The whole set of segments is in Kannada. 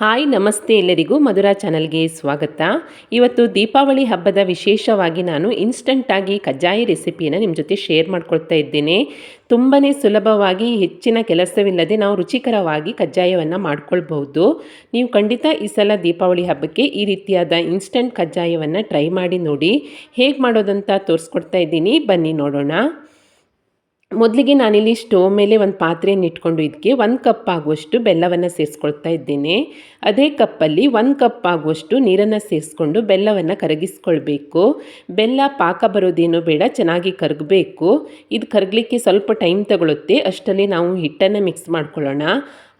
ಹಾಯ್, ನಮಸ್ತೆ ಎಲ್ಲರಿಗೂ ಮಧುರಾ ಚಾನಲ್ಗೆ ಸ್ವಾಗತ. ಇವತ್ತು ದೀಪಾವಳಿ ಹಬ್ಬದ ವಿಶೇಷವಾಗಿ ನಾನು ಇನ್ಸ್ಟಂಟಾಗಿ ಕಜ್ಜಾಯ ರೆಸಿಪಿಯನ್ನು ನಿಮ್ಮ ಜೊತೆ ಶೇರ್ ಮಾಡ್ಕೊಳ್ತಾ ಇದ್ದೇನೆ. ತುಂಬಾ ಸುಲಭವಾಗಿ ಹೆಚ್ಚಿನ ಕೆಲಸವಿಲ್ಲದೆ ನಾವು ರುಚಿಕರವಾಗಿ ಕಜ್ಜಾಯವನ್ನು ಮಾಡ್ಕೊಳ್ಬಹುದು. ನೀವು ಖಂಡಿತ ಈ ಸಲ ದೀಪಾವಳಿ ಹಬ್ಬಕ್ಕೆ ಈ ರೀತಿಯಾದ ಇನ್ಸ್ಟಂಟ್ ಕಜ್ಜಾಯವನ್ನು ಟ್ರೈ ಮಾಡಿ ನೋಡಿ. ಹೇಗೆ ಮಾಡೋದಂತ ತೋರಿಸ್ಕೊಡ್ತಾ ಇದ್ದೀನಿ. ಬನ್ನಿ ನೋಡೋಣ. ಮೊದಲಿಗೆ ನಾನಿಲ್ಲಿ ಸ್ಟೋವ್ ಮೇಲೆ ಒಂದು ಪಾತ್ರೆಯನ್ನು ಇಟ್ಕೊಂಡು ಇದಕ್ಕೆ ಒಂದು ಕಪ್ ಆಗುವಷ್ಟು ಬೆಲ್ಲವನ್ನು ಸೇರಿಸ್ಕೊಳ್ತಾ ಇದ್ದೇನೆ. ಅದೇ ಕಪ್ಪಲ್ಲಿ ಒಂದು ಕಪ್ ಆಗುವಷ್ಟು ನೀರನ್ನು ಸೇರಿಸ್ಕೊಂಡು ಬೆಲ್ಲವನ್ನು ಕರಗಿಸ್ಕೊಳ್ಬೇಕು. ಬೆಲ್ಲ ಪಾಕ ಬರೋದೇನೋ ಬೇಡ, ಚೆನ್ನಾಗಿ ಕರಗಬೇಕು. ಇದು ಕರಗಲಿಕ್ಕೆ ಸ್ವಲ್ಪ ಟೈಮ್ ತಗೊಳುತ್ತೆ ಅಷ್ಟರಲ್ಲಿ ನಾವು ಹಿಟ್ಟನ್ನು ಮಿಕ್ಸ್ ಮಾಡ್ಕೊಳ್ಳೋಣ.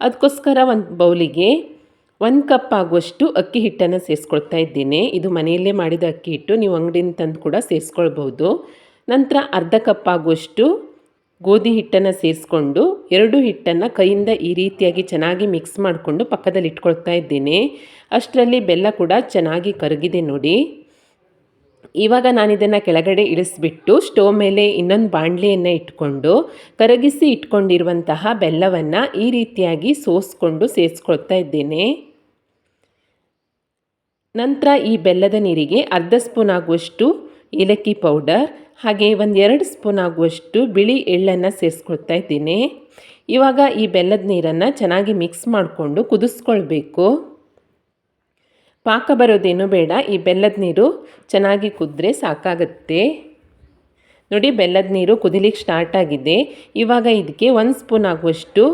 ಅದಕ್ಕೋಸ್ಕರ ಒಂದು ಬೌಲಿಗೆ ಒಂದು ಕಪ್ ಆಗುವಷ್ಟು ಅಕ್ಕಿ ಹಿಟ್ಟನ್ನು ಸೇರಿಸ್ಕೊಳ್ತಾ ಇದ್ದೀನಿ. ಇದು ಮನೆಯಲ್ಲೇ ಮಾಡಿದ ಅಕ್ಕಿ ಹಿಟ್ಟು, ನೀವು ಅಂಗಡಿಯಿಂದ ತಂದು ಕೂಡ ಸೇರಿಸ್ಕೊಳ್ಬೋದು ನಂತರ ಅರ್ಧ ಕಪ್ ಆಗುವಷ್ಟು ಗೋಧಿ ಹಿಟ್ಟನ್ನು ಸೇರಿಸ್ಕೊಂಡು ಎರಡು ಹಿಟ್ಟನ್ನು ಕೈಯಿಂದ ಈ ರೀತಿಯಾಗಿ ಚೆನ್ನಾಗಿ ಮಿಕ್ಸ್ ಮಾಡಿಕೊಂಡು ಪಕ್ಕದಲ್ಲಿ ಇಟ್ಕೊಳ್ತಾ ಇದ್ದೇನೆ. ಅಷ್ಟರಲ್ಲಿ ಬೆಲ್ಲ ಕೂಡ ಚೆನ್ನಾಗಿ ಕರಗಿದೆ ನೋಡಿ. ಇವಾಗ ನಾನು ಇದನ್ನು ಕೆಳಗಡೆ ಇಳಿಸ್ಬಿಟ್ಟು ಸ್ಟೋವ್ ಮೇಲೆ ಇನ್ನೊಂದು ಬಾಣಲೆಯನ್ನು ಇಟ್ಕೊಂಡು ಕರಗಿಸಿ ಇಟ್ಕೊಂಡಿರುವಂತಹ ಬೆಲ್ಲವನ್ನು ಈ ರೀತಿಯಾಗಿ ಸೋಸ್ಕೊಂಡು ಸೇರಿಸ್ಕೊಳ್ತಾ ಇದ್ದೇನೆ. ನಂತರ ಈ ಬೆಲ್ಲದ ನೀರಿಗೆ ಅರ್ಧ ಸ್ಪೂನ್ ಆಗುವಷ್ಟು ಏಲಕ್ಕಿ ಪೌಡರ್, ಹಾಗೆ ಒಂದು ಎರಡು ಸ್ಪೂನ್ ಆಗುವಷ್ಟು ಬಿಳಿ ಎಳ್ಳನ್ನು ಸೇರಿಸ್ಕೊಳ್ತಾ ಇದ್ದೀನಿ. ಇವಾಗ ಈ ಬೆಲ್ಲದ ನೀರನ್ನು ಚೆನ್ನಾಗಿ ಮಿಕ್ಸ್ ಮಾಡಿಕೊಂಡು ಕುದಿಸ್ಕೊಳ್ಬೇಕು. ಪಾಕ ಬರೋದೇನು ಬೇಡ, ಈ ಬೆಲ್ಲದ ನೀರು ಚೆನ್ನಾಗಿ ಕುದ್ರೆ ಸಾಕಾಗತ್ತೆ. ನೋಡಿ, ಬೆಲ್ಲದ ನೀರು ಕುದಿಲಿಕ್ಕೆ ಸ್ಟಾರ್ಟ್ ಆಗಿದೆ. ಇವಾಗ ಇದಕ್ಕೆ ಒಂದು ಸ್ಪೂನ್ ಆಗುವಷ್ಟು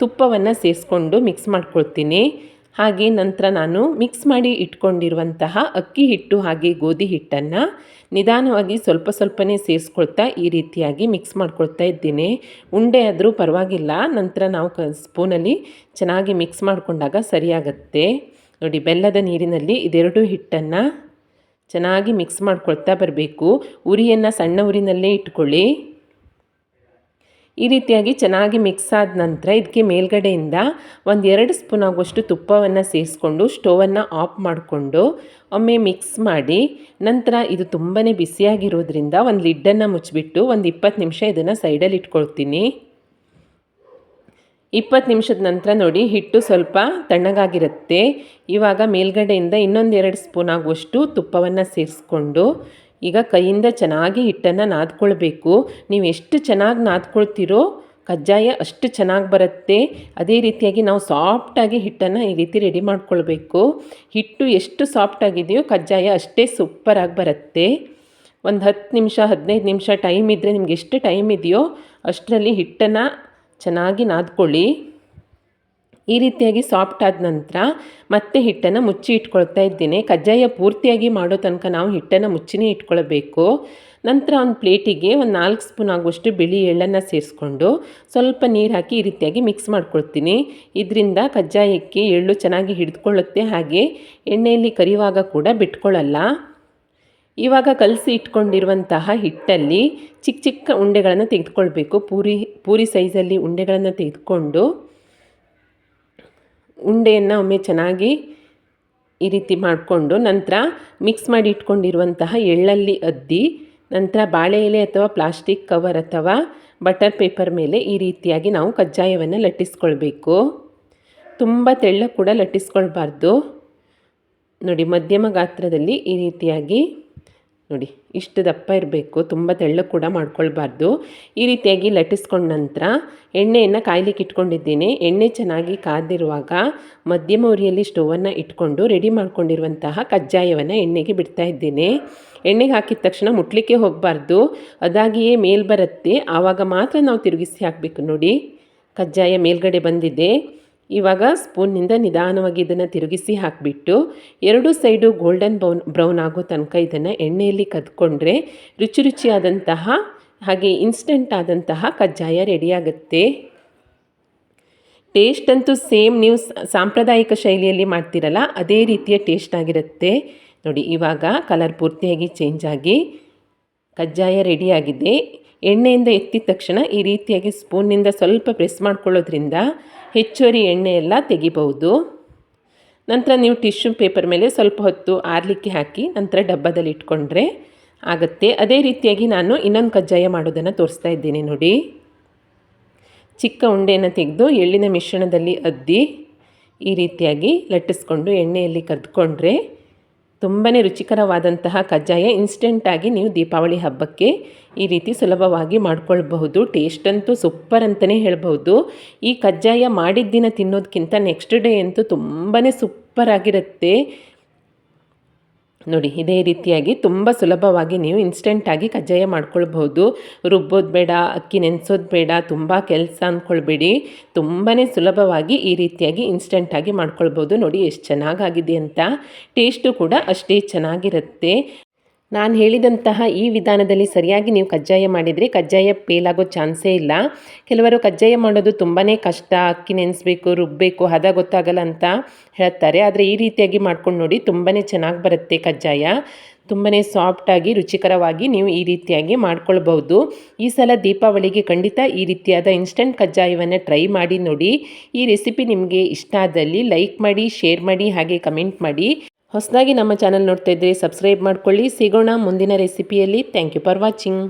ತುಪ್ಪವನ್ನು ಸೇರಿಸ್ಕೊಂಡು ಮಿಕ್ಸ್ ಮಾಡ್ಕೊಳ್ತೀನಿ. ಹಾಗೆ ನಂತರ ನಾನು ಮಿಕ್ಸ್ ಮಾಡಿ ಇಟ್ಕೊಂಡಿರುವಂತಹ ಅಕ್ಕಿ ಹಿಟ್ಟು ಹಾಗೆ ಗೋಧಿ ಹಿಟ್ಟನ್ನು ನಿಧಾನವಾಗಿ ಸ್ವಲ್ಪ ಸ್ವಲ್ಪನೇ ಸೇರಿಸ್ಕೊಳ್ತಾ ಈ ರೀತಿಯಾಗಿ ಮಿಕ್ಸ್ ಮಾಡ್ಕೊಳ್ತಾ ಇದ್ದೀನಿ. ಉಂಡೆ ಆದರೂ ಪರವಾಗಿಲ್ಲ. ನಂತರ ನಾವು ಕ ಸ್ಪೂನಲ್ಲಿ ಚೆನ್ನಾಗಿ ಮಿಕ್ಸ್ ಮಾಡಿಕೊಂಡಾಗ ಸರಿಯಾಗತ್ತೆ. ನೋಡಿ, ಬೆಲ್ಲದ ನೀರಿನಲ್ಲಿ ಇದೆರಡು ಹಿಟ್ಟನ್ನು ಚೆನ್ನಾಗಿ ಮಿಕ್ಸ್ ಮಾಡ್ಕೊಳ್ತಾ ಬರಬೇಕು. ಉರಿಯನ್ನು ಸಣ್ಣ ಉರಿನಲ್ಲೇ ಇಟ್ಕೊಳ್ಳಿ. ಈ ರೀತಿಯಾಗಿ ಚೆನ್ನಾಗಿ ಮಿಕ್ಸ್ ಆದ ನಂತರ ಇದಕ್ಕೆ ಮೇಲ್ಗಡೆಯಿಂದ ಒಂದು ಎರಡು ಸ್ಪೂನ್ ಆಗುವಷ್ಟು ತುಪ್ಪವನ್ನು ಸೇರಿಸ್ಕೊಂಡು ಸ್ಟೋವನ್ನು ಆಫ್ ಮಾಡಿಕೊಂಡು ಒಮ್ಮೆ ಮಿಕ್ಸ್ ಮಾಡಿ ನಂತರ ಇದು ತುಂಬಾ ಬಿಸಿಯಾಗಿರೋದ್ರಿಂದ ಒಂದು ಲಿಡ್ಡನ್ನು ಮುಚ್ಚಿಬಿಟ್ಟು ಒಂದು ಇಪ್ಪತ್ತು ನಿಮಿಷ ಇದನ್ನು ಸೈಡಲ್ಲಿ ಇಟ್ಕೊಳ್ತೀನಿ. ಇಪ್ಪತ್ತು ನಿಮಿಷದ ನಂತರ ನೋಡಿ ಹಿಟ್ಟು ಸ್ವಲ್ಪ ತಣ್ಣಗಾಗಿರುತ್ತೆ. ಇವಾಗ ಮೇಲ್ಗಡೆಯಿಂದ ಇನ್ನೊಂದು ಎರಡು ಸ್ಪೂನ್ ಆಗುವಷ್ಟು ತುಪ್ಪವನ್ನು ಸೇರಿಸ್ಕೊಂಡು ಈಗ ಕೈಯಿಂದ ಚೆನ್ನಾಗಿ ಹಿಟ್ಟನ್ನು ನಾದ್ಕೊಳ್ಬೇಕು. ನೀವು ಎಷ್ಟು ಚೆನ್ನಾಗಿ ನಾದ್ಕೊಳ್ತೀರೋ ಕಜ್ಜಾಯ ಅಷ್ಟು ಚೆನ್ನಾಗಿ ಬರುತ್ತೆ. ಅದೇ ರೀತಿಯಾಗಿ ನಾವು ಸಾಫ್ಟಾಗಿ ಹಿಟ್ಟನ್ನು ಈ ರೀತಿ ರೆಡಿ ಮಾಡ್ಕೊಳ್ಬೇಕು. ಹಿಟ್ಟು ಎಷ್ಟು ಸಾಫ್ಟಾಗಿದೆಯೋ ಕಜ್ಜಾಯ ಅಷ್ಟೇ ಸೂಪರಾಗಿ ಬರುತ್ತೆ. ಒಂದು ಹತ್ತು ನಿಮಿಷ, ಹದಿನೈದು ನಿಮಿಷ ಟೈಮ್ ಇದ್ದರೆ ನಿಮ್ಗೆ ಎಷ್ಟು ಟೈಮ್ ಇದೆಯೋ ಅಷ್ಟರಲ್ಲಿ ಹಿಟ್ಟನ್ನು ಚೆನ್ನಾಗಿ ನಾದ್ಕೊಳ್ಳಿ. ಈ ರೀತಿಯಾಗಿ ಸಾಫ್ಟ್ ಆದ ನಂತರ ಮತ್ತೆ ಹಿಟ್ಟನ್ನು ಮುಚ್ಚಿ ಇಟ್ಕೊಳ್ತಾ ಇದ್ದೀನಿ. ಕಜ್ಜಾಯ ಪೂರ್ತಿಯಾಗಿ ಮಾಡೋ ತನಕ ನಾವು ಹಿಟ್ಟನ್ನು ಮುಚ್ಚಿನೇ ಇಟ್ಕೊಳ್ಬೇಕು. ನಂತರ ಒಂದು ಪ್ಲೇಟಿಗೆ ಒಂದು ನಾಲ್ಕು ಸ್ಪೂನ್ ಆಗುವಷ್ಟು ಬಿಳಿ ಎಳ್ಳನ್ನು ಸೇರಿಸ್ಕೊಂಡು ಸ್ವಲ್ಪ ನೀರು ಹಾಕಿ ಈ ರೀತಿಯಾಗಿ ಮಿಕ್ಸ್ ಮಾಡ್ಕೊಳ್ತೀನಿ. ಇದರಿಂದ ಕಜ್ಜಾಯಕ್ಕೆ ಎಳ್ಳು ಚೆನ್ನಾಗಿ ಹಿಡಿದುಕೊಳ್ಳುತ್ತೆ. ಹಾಗೆ ಎಣ್ಣೆಯಲ್ಲಿ ಕರಿಯುವಾಗ ಕೂಡ ಬಿಟ್ಕೊಳ್ಳಲ್ಲ. ಇವಾಗ ಕಲಸಿ ಇಟ್ಕೊಂಡಿರುವಂತಹ ಹಿಟ್ಟಲ್ಲಿ ಚಿಕ್ಕ ಚಿಕ್ಕ ಉಂಡೆಗಳನ್ನು ತೆಗೆದುಕೊಳ್ಬೇಕು. ಪೂರಿ ಪೂರಿ ಸೈಜಲ್ಲಿ ಉಂಡೆಗಳನ್ನು ತೆಗೆದುಕೊಂಡು ಉಂಡೆಯನ್ನು ಒಮ್ಮೆ ಚೆನ್ನಾಗಿ ಈ ರೀತಿ ಮಾಡಿಕೊಂಡು ನಂತರ ಮಿಕ್ಸ್ ಮಾಡಿ ಇಟ್ಕೊಂಡಿರುವಂತಹ ಎಳ್ಳಲ್ಲಿ ಅದ್ದಿ, ನಂತರ ಬಾಳೆ ಎಲೆ ಅಥವಾ ಪ್ಲಾಸ್ಟಿಕ್ ಕವರ್ ಅಥವಾ ಬಟರ್ ಪೇಪರ್ ಮೇಲೆ ಈ ರೀತಿಯಾಗಿ ನಾವು ಕಜ್ಜಾಯವನ್ನು ಲಟ್ಟಿಸ್ಕೊಳ್ಬೇಕು. ತುಂಬ ತೆಳ್ಳ ಕೂಡ ಲಟ್ಟಿಸ್ಕೊಳ್ಬಾರ್ದು. ನೋಡಿ ಮಧ್ಯಮ ಗಾತ್ರದಲ್ಲಿ ಈ ರೀತಿಯಾಗಿ ನೋಡಿ, ಇಷ್ಟು ದಪ್ಪ ಇರಬೇಕು, ತುಂಬ ತೆಳ್ಳಗೆ ಕೂಡ ಮಾಡ್ಕೊಳ್ಬಾರ್ದು. ಈ ರೀತಿಯಾಗಿ ಲಟ್ಟಿಸ್ಕೊಂಡ ನಂತರ ಎಣ್ಣೆಯನ್ನು ಕಾಯ್ಲಿಕ್ಕೆ ಇಟ್ಕೊಂಡಿದ್ದೀನಿ. ಎಣ್ಣೆ ಚೆನ್ನಾಗಿ ಕಾದಿರುವಾಗ ಮಧ್ಯಮ ಉರಿಯಲ್ಲಿ ಸ್ಟೋವನ್ನು ಇಟ್ಕೊಂಡು ರೆಡಿ ಮಾಡ್ಕೊಂಡಿರುವಂತಹ ಕಜ್ಜಾಯವನ್ನು ಎಣ್ಣೆಗೆ ಬಿಡ್ತಾ ಇದ್ದೀನಿ. ಎಣ್ಣೆಗೆ ಹಾಕಿದ ತಕ್ಷಣ ಮುಟ್ಲಿಕ್ಕೆ ಹೋಗಬಾರ್ದು. ಅದಾಗಿಯೇ ಮೇಲ್ ಬರುತ್ತೆ. ಆವಾಗ ಮಾತ್ರ ನಾವು ತಿರುಗಿಸಿ ಹಾಕಬೇಕು. ನೋಡಿ, ಕಜ್ಜಾಯ ಮೇಲ್ಗಡೆ ಬಂದಿದೆ. ಇವಾಗ ಸ್ಪೂನ್ನಿಂದ ನಿಧಾನವಾಗಿ ಇದನ್ನು ತಿರುಗಿಸಿ ಹಾಕಿಬಿಟ್ಟು ಎರಡು ಸೈಡು ಗೋಲ್ಡನ್ ಬೌನ್ ಬ್ರೌನ್ ಆಗೋ ತನಕ ಇದನ್ನು ಎಣ್ಣೆಯಲ್ಲಿ ಕದ್ಕೊಂಡ್ರೆ ರುಚಿ ರುಚಿಯಾದಂತಹ ಹಾಗೆ ಇನ್ಸ್ಟೆಂಟ್ ಆದಂತಹ ಕಜ್ಜಾಯ ರೆಡಿಯಾಗುತ್ತೆ ಟೇಸ್ಟ್ ಅಂತೂ ಸೇಮ್ ನೀವು ಸಾಂಪ್ರದಾಯಿಕ ಶೈಲಿಯಲ್ಲಿ ಮಾಡ್ತೀರಲ್ಲ, ಅದೇ ರೀತಿಯ ಟೇಸ್ಟ್ ಆಗಿರುತ್ತೆ. ನೋಡಿ, ಇವಾಗ ಕಲರ್ ಪೂರ್ತಿಯಾಗಿ ಚೇಂಜ್ ಆಗಿ ಕಜ್ಜಾಯ ರೆಡಿಯಾಗಿದೆ ಎಣ್ಣೆಯಿಂದ ಎತ್ತಿದ ತಕ್ಷಣ ಈ ರೀತಿಯಾಗಿ ಸ್ಪೂನ್ನಿಂದ ಸ್ವಲ್ಪ ಪ್ರೆಸ್ ಮಾಡ್ಕೊಳ್ಳೋದ್ರಿಂದ ಹೆಚ್ಚುವರಿ ಎಣ್ಣೆ ಎಲ್ಲ ತೆಗಿಬಹುದು. ನಂತರ ನೀವು ಟಿಶ್ಯೂ ಪೇಪರ್ ಮೇಲೆ ಸ್ವಲ್ಪ ಹೊತ್ತು ಆರಲಿಕ್ಕೆ ಹಾಕಿ ನಂತರ ಡಬ್ಬದಲ್ಲಿ ಇಟ್ಕೊಂಡ್ರೆ ಆಗುತ್ತೆ. ಅದೇ ರೀತಿಯಾಗಿ ನಾನು ಇನ್ನೊಂದು ಕಜ್ಜಾಯ ಮಾಡೋದನ್ನು ತೋರಿಸ್ತಾ ಇದ್ದೀನಿ ನೋಡಿ. ಚಿಕ್ಕ ಉಂಡೆಯನ್ನು ತೆಗೆದು ಎಳ್ಳಿನ ಮಿಶ್ರಣದಲ್ಲಿ ಅದ್ದಿ ಈ ರೀತಿಯಾಗಿ ಲಟ್ಟಿಸ್ಕೊಂಡು ಎಣ್ಣೆಯಲ್ಲಿ ಕರೆದುಕೊಂಡ್ರೆ ತುಂಬಾ ರುಚಿಕರವಾದಂತಹ ಕಜ್ಜಾಯ ಇನ್ಸ್ಟೆಂಟಾಗಿ ನೀವು ದೀಪಾವಳಿ ಹಬ್ಬಕ್ಕೆ ಈ ರೀತಿ ಸುಲಭವಾಗಿ ಮಾಡ್ಕೊಳ್ಬಹುದು. ಟೇಸ್ಟ್ ಅಂತೂ ಸೂಪರ್ ಅಂತಲೇ ಹೇಳ್ಬೋದು ಈ ಕಜ್ಜಾಯ ಮಾಡಿದ ದಿನ ತಿನ್ನೋದಕ್ಕಿಂತ ನೆಕ್ಸ್ಟ್ ಡೇ ಅಂತೂ ತುಂಬಾ ಸೂಪರ್ ಆಗಿರುತ್ತೆ. ನೋಡಿ, ಇದೇ ರೀತಿಯಾಗಿ ತುಂಬ ಸುಲಭವಾಗಿ ನೀವು ಇನ್ಸ್ಟೆಂಟಾಗಿ ಕಜ್ಜಾಯ ಮಾಡ್ಕೊಳ್ಬೋದು ರುಬ್ಬೋದು ಬೇಡ, ಅಕ್ಕಿ ನೆನೆಸೋದು ಬೇಡ, ತುಂಬ ಕೆಲಸ ಅಂದ್ಕೊಳ್ಬೇಡಿ ತುಂಬಾ ಸುಲಭವಾಗಿ ಈ ರೀತಿಯಾಗಿ ಇನ್ಸ್ಟೆಂಟಾಗಿ ಮಾಡ್ಕೊಳ್ಬೋದು ನೋಡಿ, ಎಷ್ಟು ಚೆನ್ನಾಗಾಗಿದೆ ಅಂತ. ಟೇಸ್ಟು ಕೂಡ ಅಷ್ಟೇ ಚೆನ್ನಾಗಿರುತ್ತೆ. ನಾನು ಹೇಳಿದಂತಹ ಈ ವಿಧಾನದಲ್ಲಿ ಸರಿಯಾಗಿ ನೀವು ಕಜ್ಜಾಯ ಮಾಡಿದರೆ ಕಜ್ಜಾಯ ಪೇಲಾಗೋ ಚಾನ್ಸೇ ಇಲ್ಲ. ಕೆಲವರು ಕಜ್ಜಾಯ ಮಾಡೋದು ತುಂಬಾ ಕಷ್ಟ, ಅಕ್ಕಿ ನೆನೆಸ್ಬೇಕು ರುಬ್ಬಬೇಕು ಹದ ಗೊತ್ತಾಗಲ್ಲ ಅಂತ ಹೇಳ್ತಾರೆ. ಆದರೆ ಈ ರೀತಿಯಾಗಿ ಮಾಡ್ಕೊಂಡು ನೋಡಿ ತುಂಬಾ ಚೆನ್ನಾಗಿ ಬರುತ್ತೆ ಕಜ್ಜಾಯ. ತುಂಬಾ ಸಾಫ್ಟಾಗಿ ರುಚಿಕರವಾಗಿ ನೀವು ಈ ರೀತಿಯಾಗಿ ಮಾಡ್ಕೊಳ್ಬಹುದು. ಈ ಸಲ ದೀಪಾವಳಿಗೆ ಖಂಡಿತ ಈ ರೀತಿಯಾದ ಇನ್ಸ್ಟಂಟ್ ಕಜ್ಜಾಯವನ್ನು ಟ್ರೈ ಮಾಡಿ ನೋಡಿ. ಈ ರೆಸಿಪಿ ನಿಮಗೆ ಇಷ್ಟ ಆದಲ್ಲಿ ಲೈಕ್ ಮಾಡಿ ಶೇರ್ ಮಾಡಿ, ಹಾಗೆ ಕಮೆಂಟ್ ಮಾಡಿ. ಹೊಸದಾಗಿ ನಮ್ಮ ಚಾನಲ್ ನೋಡ್ತಾ ಇದ್ದರೆ ಸಬ್ಸ್ಕ್ರೈಬ್ ಮಾಡ್ಕೊಳ್ಳಿ. ಸಿಗೋಣ ಮುಂದಿನ ರೆಸಿಪಿಯಲ್ಲಿ ಥ್ಯಾಂಕ್ ಯು ಫಾರ್ ವಾಚಿಂಗ್